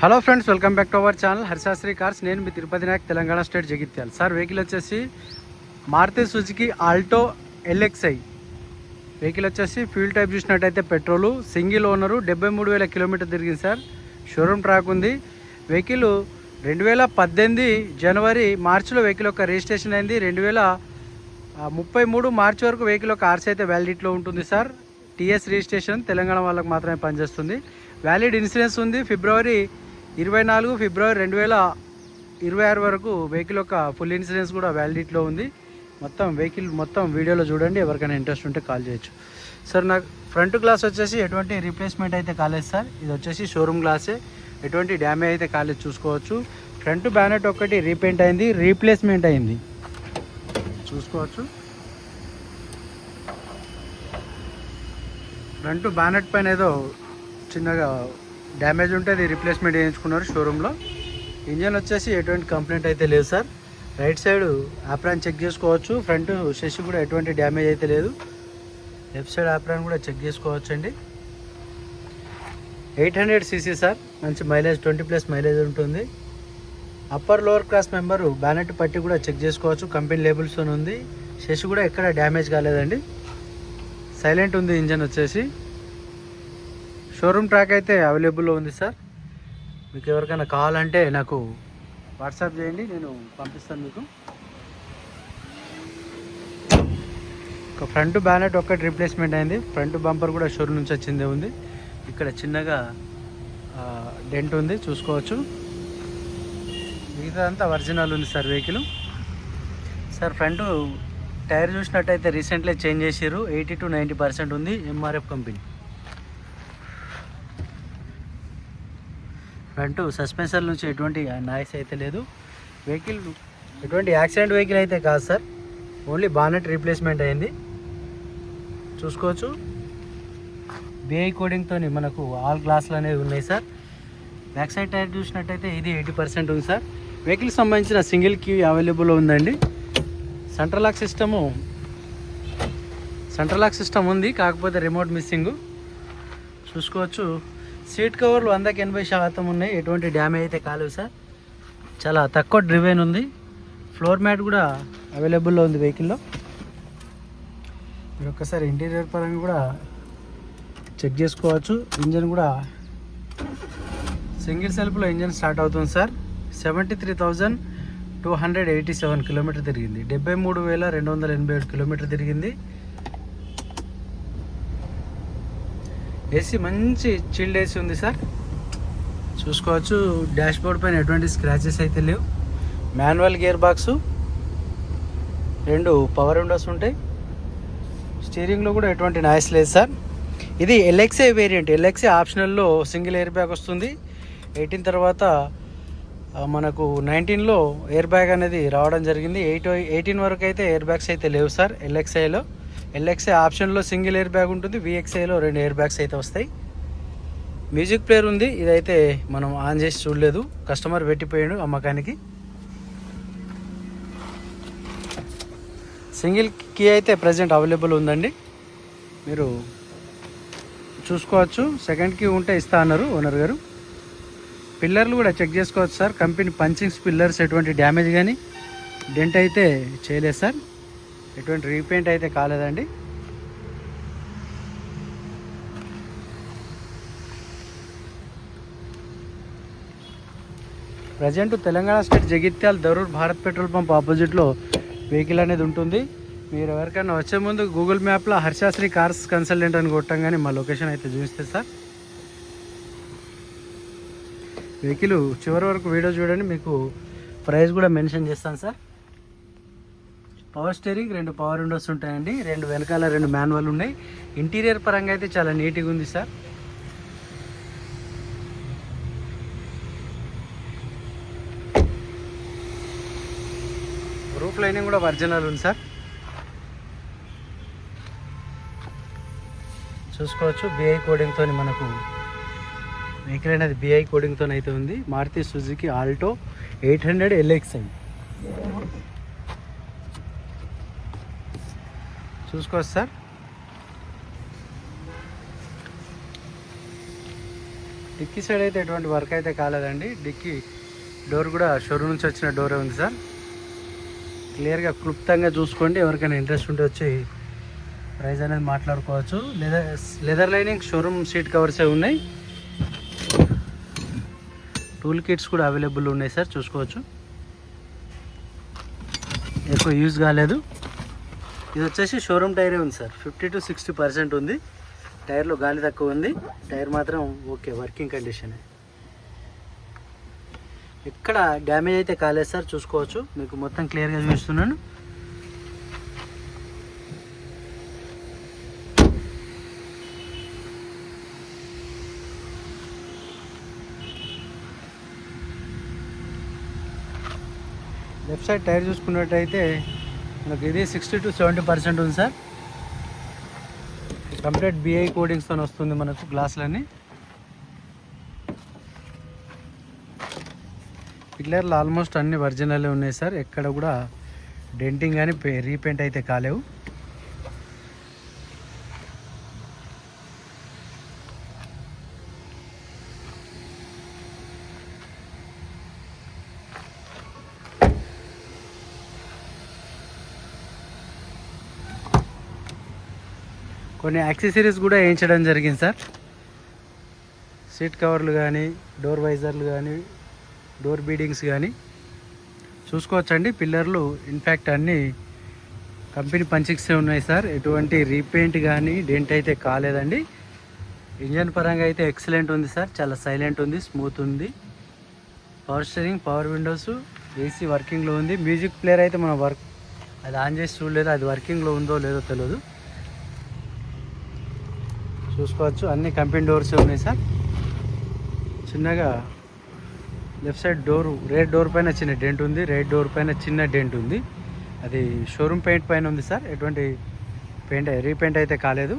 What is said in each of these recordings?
Hello friends welcome back to our channel Harishastri cars. నేను మీ Tirupati Nayak Telangana state Jagtial. Sir vehicle వచ్చేసి Maruti Suzuki Alto LXI. Vehicle వచ్చేసి fuel type చూసినట్టయితే petrol single owner డెబ్బై మూడు వేల kilometre తిరిగింది sir. Showroom track ఉంది. Vehicle రెండు వేల పద్దెనిమిది జనవరి మార్చిలో వెహికల్ యొక్క రిజిస్ట్రేషన్ అయింది. రెండు వేల ముప్పై మూడు మార్చి వరకు వెహికల్ యొక్క ఆర్సీ అయితే వ్యాలిడిటీలో ఉంటుంది సార్. టీఎస్ రిజిస్ట్రేషన్ తెలంగాణ వాళ్ళకి మాత్రమే పనిచేస్తుంది. వ్యాలిడ్ ఇన్సూరెన్స్ ఉంది. ఫిబ్రవరి ఇరవై నాలుగు ఫిబ్రవరి రెండు వేల ఇరవై ఆరు వరకు వెహికల్ యొక్క ఫుల్ ఇన్సూరెన్స్ కూడా వ్యాలిడిటీలో ఉంది. మొత్తం వెహికల్ మొత్తం వీడియోలో చూడండి ఎవరికైనా ఇంట్రెస్ట్ ఉంటే కాల్ చేయొచ్చు. సార్ నాకు ఫ్రంట్ గ్లాస్ వచ్చేసి ఎటువంటి రీప్లేస్మెంట్ అయితే కాలేదు సార్. ఇది వచ్చేసి షోరూమ్ గ్లాసే ఎటువంటి డ్యామేజ్ అయితే కాలేదు చూసుకోవచ్చు. ఫ్రంట్ బ్యానెట్ ఒకటి రీపెయింట్ అయింది రీప్లేస్మెంట్ అయింది. చూసుకోవచ్చు. ఫ్రంట్ బ్యానెట్ పైన ఏదో చిన్నగా డ్యామేజ్ ఉంటే అది రీప్లేస్మెంట్ చేయించుకున్నారు షోరూంలో. ఇంజన్ వచ్చేసి ఎటువంటి కంప్లైంట్ అయితే లేదు sir. Right side apron check చేసుకోవచ్చు. ఫ్రంట్ షెష్ కూడా ఎటువంటి డ్యామేజ్ అయితే లేదు. లెఫ్ట్ సైడ్ ఆప్రాన్ కూడా చెక్ చేసుకోవచ్చు అండి ఎయిట్ హండ్రెడ్ సీసీ సార్. మంచి మైలేజ్ ట్వంటీ ప్లస్ మైలేజ్ ఉంటుంది. Upper lower class member bonnet పట్టి కూడా చెక్ చేసుకోవచ్చు. కంపెనీ లేబుల్స్ ఉంది. షెష్ కూడా ఎక్కడ డ్యామేజ్ కాలేదండి. సైలెంట్ ఉంది ఇంజన్ వచ్చేసి. షోరూమ్ ట్రాక్ అయితే అవైలబుల్లో ఉంది సార్. మీకు ఎవరికైనా కావాలంటే నాకు వాట్సాప్ చేయండి నేను పంపిస్తాను మీకు. ఒక ఫ్రంట్ బ్యానెట్ ఒక్కటి రీప్లేస్మెంట్ అయింది. ఫ్రంట్ బంపర్ కూడా షోరూమ్ నుంచి వచ్చిందే ఉంది. ఇక్కడ చిన్నగా డెంట్ ఉంది చూసుకోవచ్చు. మిగతా అంతా ఒరిజినల్ ఉంది sir vehicle. Sir front tyre చూసినట్టయితే రీసెంట్లీ చేంజ్ చేసారు ఎయిటీ టు నైంటీ పర్సెంట్ ఉంది ఎంఆర్ఎఫ్ కంపెనీ. ఫ్రంట్ సస్పెన్సర్ నుంచి ఎటువంటి నాయిస్ అయితే లేదు. వెహికల్ ఎటువంటి యాక్సిడెంట్ వెహికల్ అయితే కాదు సార్. ఓన్లీ బానెట్ రీప్లేస్మెంట్ అయింది. చూసుకోవచ్చు. బిఐ కోడింగ్తో మనకు ఆల్ గ్లాసులు అనేవి ఉన్నాయి సార్. బ్యాక్ సైడ్ టైర్ చూసినట్టయితే ఇది ఎయిటీ పర్సెంట్ ఉంది సార్. వెహికల్ సంబంధించిన సింగిల్ క్యూ అవైలబుల్ ఉందండి. Central lock system central lock system ఉంది. కాకపోతే రిమోట్ మిస్సింగ్ చూసుకోవచ్చు. సీట్ కవర్లు వందకి ఎనభై శాతం ఉన్నాయి. ఎటువంటి డ్యామేజ్ అయితే కాలేవు సార్. చాలా తక్కువ డ్రివెన్ ఉంది. ఫ్లోర్ మ్యాట్ కూడా అవైలబుల్లో ఉంది వెహికల్లో మీరు ఒక్కసారి ఇంటీరియర్ పరంగా కూడా చెక్ చేసుకోవచ్చు. ఇంజన్ కూడా సింగిల్ సెల్ఫ్లో ఇంజన్ స్టార్ట్ అవుతుంది sir. Seventy three thousand two hundred eighty seven kilometre తిరిగింది. డెబ్బై మూడు వేల రెండు వందల ఎనభై ఏడు కిలోమీటర్ తిరిగింది. ఏసీ మంచి చిల్డ్ ఏసీ ఉంది సార్. చూసుకోవచ్చు డాష్ బోర్డ్ పైన ఎటువంటి స్క్రాచెస్ అయితే లేవు. మాన్యువల్ గేర్ బాక్సు రెండు పవర్ విండోస్ ఉంటాయి. స్టీరింగ్లో కూడా ఎటువంటి నాయిస్ లేదు సార్. ఇది ఎల్ఎక్సే వేరియంట్ ఎల్ఎక్సే ఆప్షనల్లో సింగిల్ ఎయిర్ బ్యాగ్ వస్తుంది. ఎయిటీన్ తర్వాత మనకు నైన్టీన్లో ఎయిర్ బ్యాగ్ అనేది రావడం జరిగింది. ఎయిట్ ఎయిటీన్ వరకు అయితే ఎయిర్ బ్యాగ్స్ అయితే లేవు సార్ ఎల్ఎక్స్ఐలో ఎల్ఎక్సే ఆప్షన్లో సింగిల్ ఎయిర్ బ్యాగ్ ఉంటుంది విఎక్సైలో రెండు ఎయిర్ బ్యాగ్స్ అయితే వస్తాయి. మ్యూజిక్ ప్లేయర్ ఉంది ఇదైతే మనం ఆన్ చేసి చూడలేదు. కస్టమర్ పెట్టిపోయాడు అమ్మకానికి. సింగిల్ కీ అయితే ప్రజెంట్ అవైలబుల్ ఉందండి. మీరు చూసుకోవచ్చు. సెకండ్ కీ ఉంటే ఇస్తా అన్నారు ఓనర్ గారు. పిల్లర్లు కూడా చెక్ చేసుకోవచ్చు సార్. కంపెనీ పంచింగ్స్ పిల్లర్స్ ఎటువంటి డ్యామేజ్ కానీ డెంట్ అయితే చేయలేదు సార్. ఎటువంటి రీపెయింట్ అయితే కాలేదండి. Present Telangana state Jagtial Darur Bharat petrol pump ఆపోజిట్లో వెహికల్ అనేది ఉంటుంది. మీరు ఎవరికైనా వచ్చే ముందు గూగుల్ మ్యాప్లో హర్షాశ్రీ కార్స్ కన్సల్టెంట్ అని కొట్టంగానే మా లొకేషన్ అయితే చూపిస్తే సార్. వెహికల్ చివరి వరకు వీడియో చూడండి మీకు ప్రైస్ కూడా మెన్షన్ చేస్తాను సార్. పవర్ స్టీరింగ్ రెండు పవర్ విండోస్ ఉంటాయండి. రెండు వెనకాల రెండు మాన్యువల్ ఉన్నాయి. ఇంటీరియర్ పరంగా అయితే చాలా నీట్గా ఉంది సార్. రూఫ్ లైనింగ్ కూడా ఒరిజినల్ ఉంది సార్. చూసుకోవచ్చు. బిఐ కోడింగ్తో మనకు వెహికల్ అనేది బిఐ కోడింగ్తో అయితే ఉంది. Maruti Suzuki Alto eight hundred LXI చూసుకోవచ్చు సార్. డిక్కీ సైడ్ అయితే ఎటువంటి వర్క్ అయితే కాలేదండి. డిక్కీ డోర్ కూడా షోరూమ్ నుంచి వచ్చిన డోరే ఉంది సార్. క్లియర్గా క్లుప్తంగా చూసుకోండి. ఎవరికైనా ఇంట్రెస్ట్ ఉంటే వచ్చి ప్రైస్ అనేది మాట్లాడుకోవచ్చు. Leather leather lining showroom seat కవర్సే ఉన్నాయి. టూల్ కిట్స్ కూడా అవైలబుల్ ఉన్నాయి సార్. చూసుకోవచ్చు. ఎక్కువ యూజ్ కాలేదు. ఇది వచ్చేసి షోరూమ్ టైరే ఉంది sir. Fifty to sixty percent ఉంది. టైర్లో గాలి తక్కువ ఉంది. టైర్ మాత్రం ఓకే వర్కింగ్ కండిషన్ ఎక్కడ డ్యామేజ్ అయితే కాలేదు సార్ చూసుకోవచ్చు. మీకు మొత్తం క్లియర్గా చూపిస్తున్నాను. లెఫ్ట్ సైడ్ టైర్ చూసుకున్నట్టయితే మనకి ఇది సిక్స్టీ టు సెవెంటీ పర్సెంట్ ఉంది సార్. కంప్లీట్ బిఐ కోడింగ్స్తో వస్తుంది మనకు గ్లాసులన్నీ. పిల్లర్లు ఆల్మోస్ట్ అన్ని ఒరిజినల్ ఉన్నాయి సార్. ఎక్కడ కూడా డెంటింగ్ కానీ రీపెయింట్ అయితే కాలేవు. కొన్ని యాక్సెసరీస్ కూడా వేయించడం జరిగింది సార్. సీట్ కవర్లు కానీ డోర్ వైజర్లు కానీ డోర్ బీడింగ్స్ కానీ చూసుకోవచ్చండి. పిల్లర్లు ఇన్ఫ్యాక్ట్ అన్నీ కంపెనీ పంచిక్సే ఉన్నాయి సార్. ఎటువంటి రీపెయింట్ కానీ డెంట్ అయితే కాలేదండి. ఇంజన్ పరంగా అయితే ఎక్సలెంట్ ఉంది సార్. చాలా సైలెంట్ ఉంది స్మూత్ ఉంది. Power steering power windows AC వర్కింగ్లో ఉంది. మ్యూజిక్ ప్లేయర్ అయితే మనం వర్క్ అది ఆన్ చేసి చూడలేదు? అది వర్కింగ్లో ఉందో లేదో తెలియదు చూసుకోవచ్చు. అన్ని కంపెనీ డోర్స్ ఉన్నాయి సార్. చిన్నగా left side door right door పైన చిన్న డెంట్ ఉంది. రెడ్ డోర్ పైన చిన్న డెంట్ ఉంది. అది షోరూమ్ పెయింట్ పైన ఉంది సార్. ఎటువంటి పెయింట్ రీపెయింట్ అయితే కాలేదు.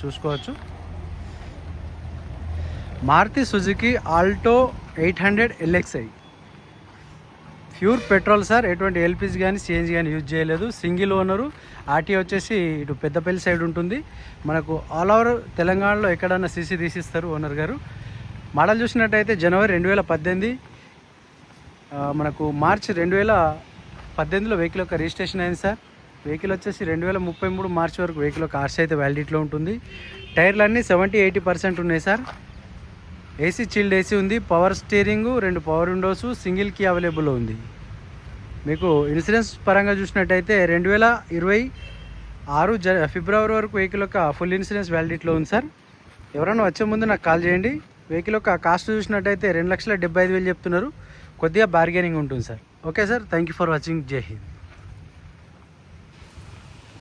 చూసుకోవచ్చు. Maruti Suzuki Alto eight hundred LXI pure petrol sir ఎటువంటి ఎల్పిజి కానీ సిఎన్జి కానీ యూజ్ చేయలేదు. సింగిల్ ఓనరు ఆర్టీ వచ్చేసి ఇటు పెద్దపల్లి సైడ్ ఉంటుంది. మనకు ఆల్ ఓవర్ తెలంగాణలో ఎక్కడన్నా సీసీ తీసిస్తారు ఓనర్ గారు. మోడల్ చూసినట్టయితే జనవరి రెండు వేల పద్దెనిమిది మనకు మార్చి రెండు వేల పద్దెనిమిదిలో వెహికల్ యొక్క రిజిస్ట్రేషన్ అయింది సార్. వెహికల్ వచ్చేసి రెండు వేల ముప్పై మూడు మార్చి వరకు వెహికల్ యొక్క ఆర్సీ అయితే వ్యాలిడిటీలో ఉంటుంది. టైర్లన్నీ సెవెంటీ ఎయిటీ పర్సెంట్ ఉన్నాయి సార్. ఏసీ చిల్డ్ ఏసీ ఉంది పవర్ స్టీరింగ్ రెండు power windows single key available ఉంది. మీకు ఇన్సూరెన్స్ పరంగా చూసినట్టయితే రెండు వేల ఇరవై ఆరు జ ఫిబ్రవరి వరకు వెహికల్ యొక్క ఫుల్ ఇన్సూరెన్స్ వ్యాలిడిటీలో ఉంది సార్. ఎవరైనా వచ్చే ముందు నాకు కాల్ చేయండి. వెహికల్ యొక్క కాస్ట్ చూసినట్టయితే రెండు లక్షల డెబ్బై ఐదు వేలు చెప్తున్నారు. కొద్దిగా బార్గెనింగ్ ఉంటుంది sir. Okay sir thank you for watching జై హింద్.